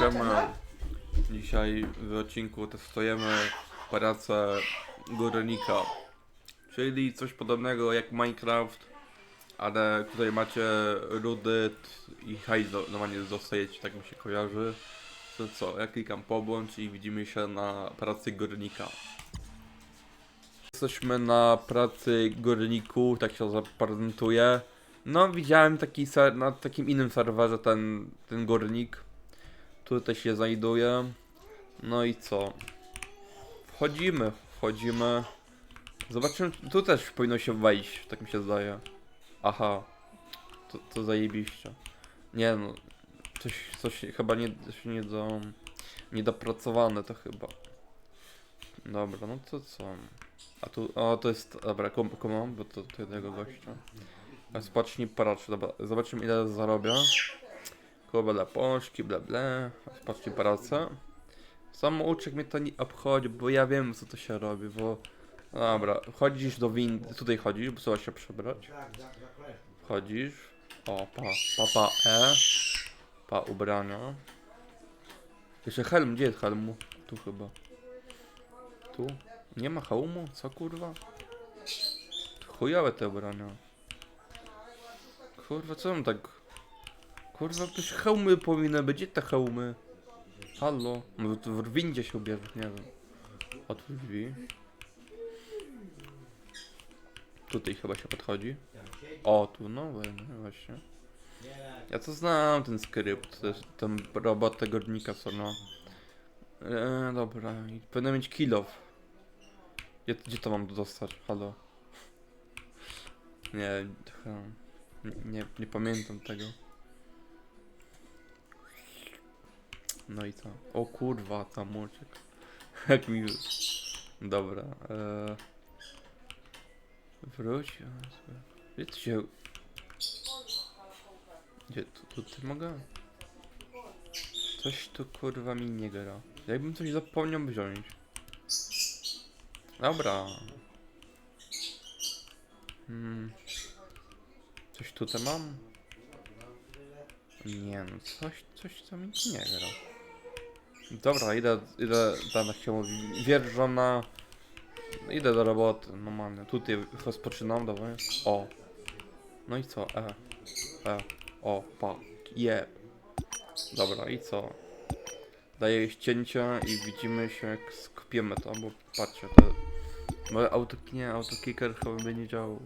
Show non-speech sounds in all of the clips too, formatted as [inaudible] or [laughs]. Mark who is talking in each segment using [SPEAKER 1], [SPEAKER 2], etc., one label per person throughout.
[SPEAKER 1] Siema. Dzisiaj w odcinku testujemy pracę górnika. Czyli coś podobnego jak Minecraft, ale tutaj macie rudy i hajs do- normalnie dostajecie, tak mi się kojarzy. To co, ja klikam pobłąd i widzimy się na pracy górnika. Jesteśmy na pracy górniku, tak się zaprezentuje. No, widziałem taki ser- na takim innym serwerze ten, ten górnik. Tutaj się znajduje. No i co? Wchodzimy, wchodzimy. Zobaczymy, tu też powinno się wejść, tak mi się zdaje. Aha, to, to zajebiście. Nie no, coś, coś chyba nie, coś nie do, niedopracowane to chyba. Dobra, no to co? A tu, o to jest, dobra, kom, kom, bo to, to jednego gościa. Spocznij paracz, dobra, zobaczymy ile zarobię. Kurwa dla Polski, bla bla. Spocznij pracę. Samouczek mnie to nie obchodzi, bo ja wiem co to się robi, bo... Dobra, wchodzisz do windy, tutaj chodzisz, bo trzeba się przebrać. Wchodzisz. O, pa, pa, pa, e. Pa, ubrania. Jeszcze helm, gdzie jest helmu? Tu chyba. Tu? Nie ma hełmu? Co kurwa? Chujowe te ubrania. Kurwa, co on tak... Kurwa, jakieś hełmy powinny być, gdzie te hełmy? Halo? No to w windzie się ubierze, nie wiem. Otwórz drzwi. Tutaj chyba się podchodzi. O, tu, no właśnie. Ja to znam ten skrypt, ten robot tego górnika, co no. Eee, dobra, i mieć kill off. Gdzie, gdzie to mam dostać? Halo? Nie, nie, nie pamiętam tego. No i co? O kurwa, tam uciekł. Jak mi... Dobra, eee... Wróć. Gdzie ty się... Gdzie tu, tu mogę? Coś tu kurwa mi nie gra. Jakbym coś zapomniał wziąć. Dobra. Hmm. Coś tutaj mam? Nie no, coś, coś co mi nie gra. Dobra, idę, idę, tam mówi, wierżona. Idę do roboty, normalnie. Tutaj rozpoczynam, dawaj. O. No i co? E. E. O, pa. Je. Dobra, i co? Daję ścięcia i widzimy się jak skupiemy to, bo patrzcie, to... Moje auto, nie, autokicker chyba by nie działał.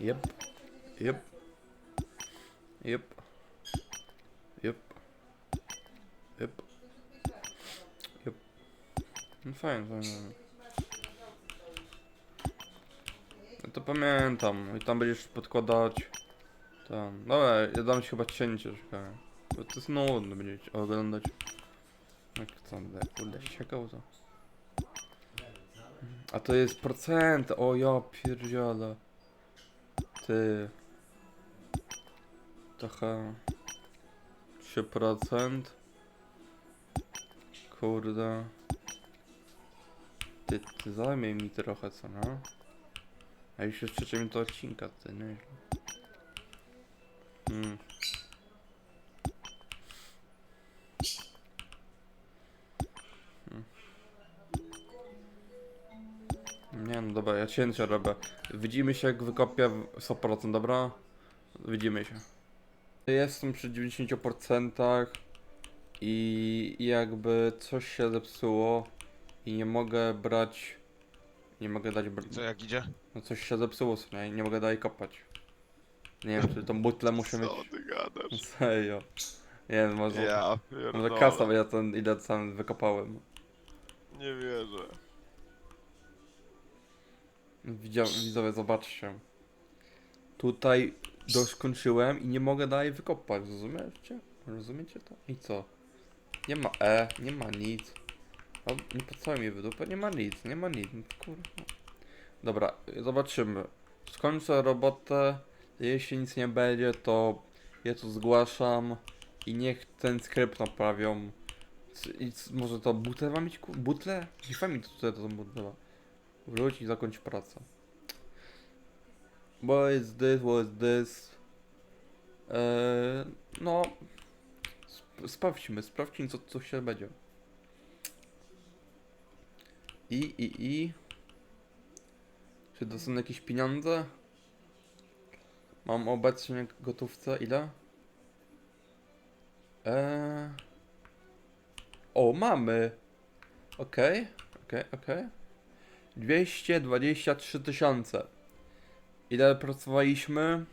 [SPEAKER 1] Jep. Jep. Jep. Jep. Jep. Jep. No fajnie, fajnie. No to pamiętam. I tam będziesz podkładać. Tam. Dobra, ja dam ci chyba cięcie, czekaj. Bo to jest nudne będziecie oglądać. Jak co, będę kurde siekał to. A to jest procent. O ja pierdziele. Ty. Trochę. 3%. Kurde. Ty, ty zajmie mi trochę, co no? A już jest minuta odcinka, ty nie? Hmm. Hmm. Nie no dobra, ja cięcia robię. Widzimy się jak wykopię w 100%, dobra? Widzimy się. Jestem przy 90% i jakby coś się zepsuło i nie mogę brać. Nie mogę dać. Br-
[SPEAKER 2] Co jak idzie?
[SPEAKER 1] no coś się zepsuło, co nie, nie mogę dalej kopać. Nie wiem, czy tą butlę muszę mieć.
[SPEAKER 2] Co ty gadasz? [laughs]
[SPEAKER 1] Serio. Nie wiem, może.
[SPEAKER 2] Ja
[SPEAKER 1] Może kasa, bo ja ten ile sam wykopałem.
[SPEAKER 2] Nie wierzę.
[SPEAKER 1] Widzia, widzowie, zobaczcie. Tutaj doskończyłem i nie mogę dalej wykopać, rozumiecie? Rozumiecie to? I co? Nie ma E, nie ma nic. O, nie po mi wydupę? Nie ma nic, nie ma nic, no kurwa. Dobra, zobaczymy. Skończę robotę, jeśli nic nie będzie, to ja to zgłaszam i niech ten skrypt naprawią. I może to butlę ma mieć? Butlę? Niech mi tutaj to butlę. Wróć i zakończ pracę. What is this, what is this? Eee, no, sp sprawdźmy, sprawdźmy co, co się będzie. I, i, i. Czy dostanę jakieś pieniądze? Mam obecnie gotówce ile? Eee... O, mamy! Okej, okej, okej. 223 tysiące. Ile pracowaliśmy?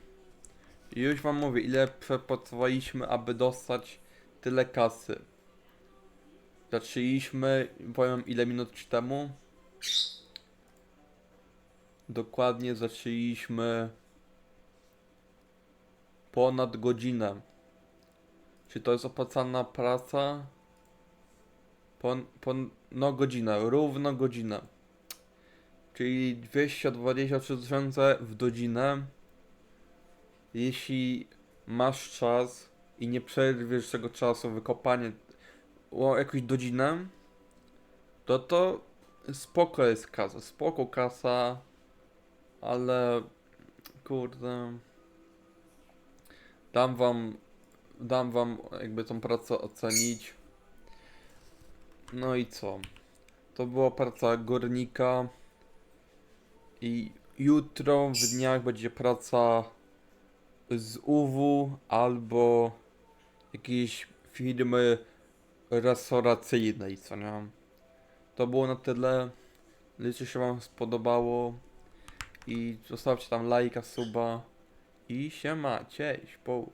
[SPEAKER 1] Już wam mówię, ile przepracowaliśmy, aby dostać tyle kasy. Zaczęliśmy, powiem ile minut temu. Dokładnie zaczęliśmy ponad godzinę. Czy to jest opłacalna praca? Pon, pon, no godzinę, równo godzinę. Czyli 223 tysiące w godzinę. Jeśli masz czas i nie przerwiesz tego czasu, wykopanie o jakąś godzinę, to to spoko jest kasa, spoko kasa, ale kurde, dam wam, dam wam jakby tą pracę ocenić. No i co? To była praca górnika i jutro w dniach będzie praca z UW albo jakiejś firmy restauracyjnej, co nie? To było na tyle. Liczę się wam spodobało i zostawcie tam lajka, suba i siema, cześć, po.